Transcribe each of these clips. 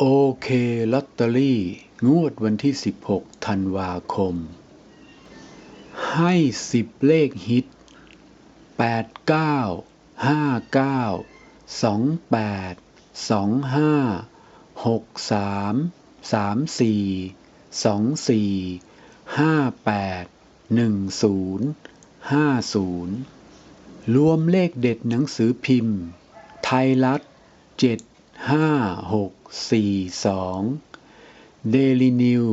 โอเคลอตเตอรี่ งวดวันที่ 16 ธันวาคม ให้ 10 เลขฮิต 8 9 5 9 2 8 2 5 6 3 3 4 2 4 5 8 1 0 5 0 รวมเลขเด็ดหนังสือพิมพ์ ไทยรัฐ7 5 6 4 2เดลินิว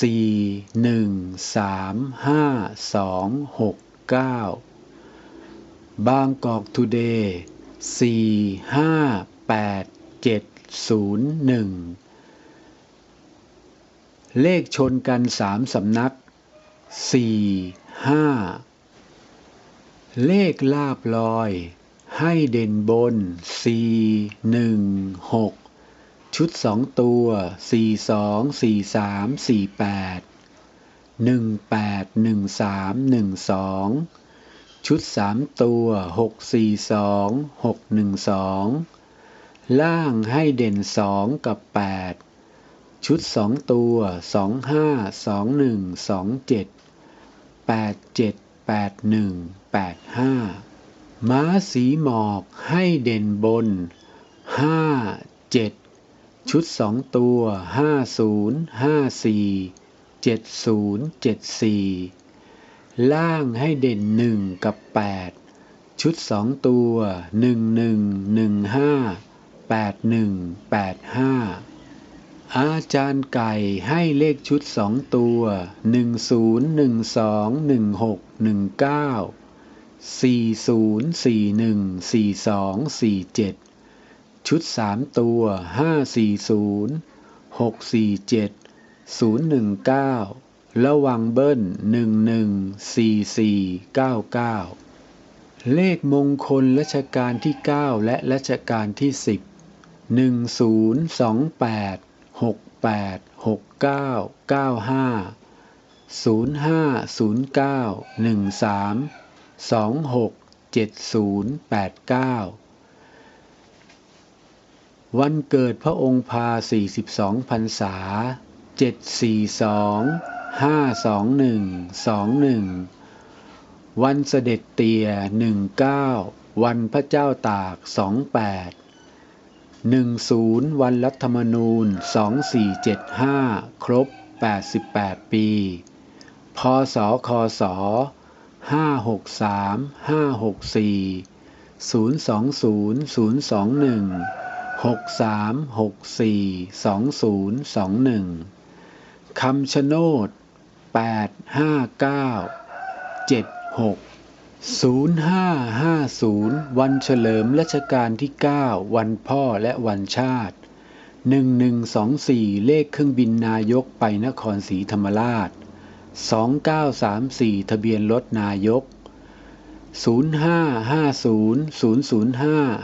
4 1 3 5 2 6 9บางกอกทูเดย์4 5 8 7 0 1เลขชนกันสามสำนัก4 5เลขลาบลอย ให้เด่นบน 4 1 6 ชุด 2 ตัว 4 2 4 3 4 8 1 8 1 3 1 2 ชุด 3 ตัว 6 4 2 6 1 2 ล่างให้เด่น 2 กับ 8 ชุด 2 ตัว 2 5 2 1 2 7 8 7 8 1 8 5 ม้าสีหมอกให้เด่นบน5 7ชุด2ตัว50 54 70 74ล่างให้เด่น1กับ8ชุด2ตัว11 15 81 85อาจารย์ไก่ให้เลขชุด2ตัว10 12 16 19 40 41 42 47 ชุด 3 ตัว 540 647 019 ระวังเบิ้ล 11 44 99 เลขมงคลรัชกาลที่ 9 และรัชกาลที่ 10 10 28 68 69 95 05 09 13 26 70 89วันเกิดพระองค์พา 42พรรษา 742 521 21 วันเสด็จเตี่ย 19 วันพระเจ้าตาก 28 10 วันรัฐธรรมนูญ 2475 ครบ 88 ปี พศคศ ห้าหกสามห้าหกสี่ศูนย์สองศูนย์ศูนย์สองหนึ่งหกสามหกสี่สองศูนย์สองหนึ่งคำชะโนดแปดห้าเก้าเจ็ดหกศูนย์ห้าห้าศูนย์วันเฉลิมรัชกาลที่เก้าวันพ่อและวันชาติหนึ่งหนึ่งสองสี่เลขเครื่องบินนายกไปนครศรีธรรมราช 2934 ทะเบียนรถนายก 0550 005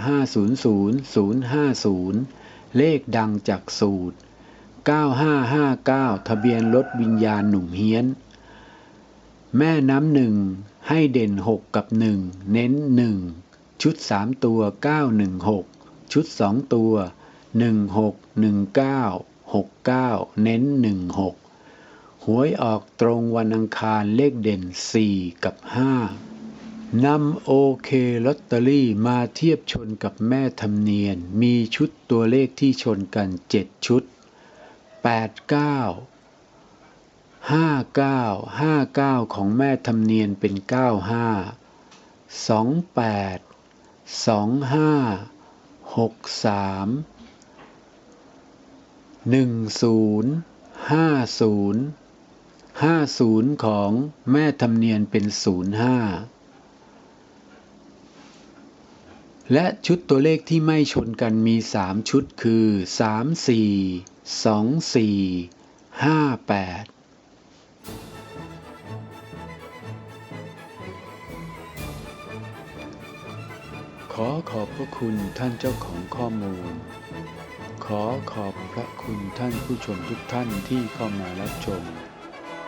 500 050 เลขดังจากสูตร 9559 ทะเบียนรถวิญญาณหนุ่มเฮี้ยน แม่น้ำหนึ่งให้เด่น 6 กับ 1 เน้น 1 ชุด 3 ตัว 916 ชุด 2 ตัว 16 19 69 เน้น 16 หวยออกตรงวันอังคารเลขเด่น 4 กับ 5 นำโอเคลอตเตอรี่มาเทียบชนกับแม่ธรรมเนียน มีชุดตัวเลขที่ชนกัน 7 ชุด 8 9 5 9 5 9 ของแม่ธรรมเนียนเป็น 95 28 25 63 10 50 ห้าศูนย์ของแม่ธรรมเนียนเป็นศูนย์ห้าและชุดตัวเลขที่ไม่ชนกันมี 3 ชุดคือ 3 4 2 4 5 8 ขอขอบพระคุณท่านเจ้าของข้อมูล ขอขอบพระคุณท่านผู้ชมทุกท่านที่เข้ามารับชม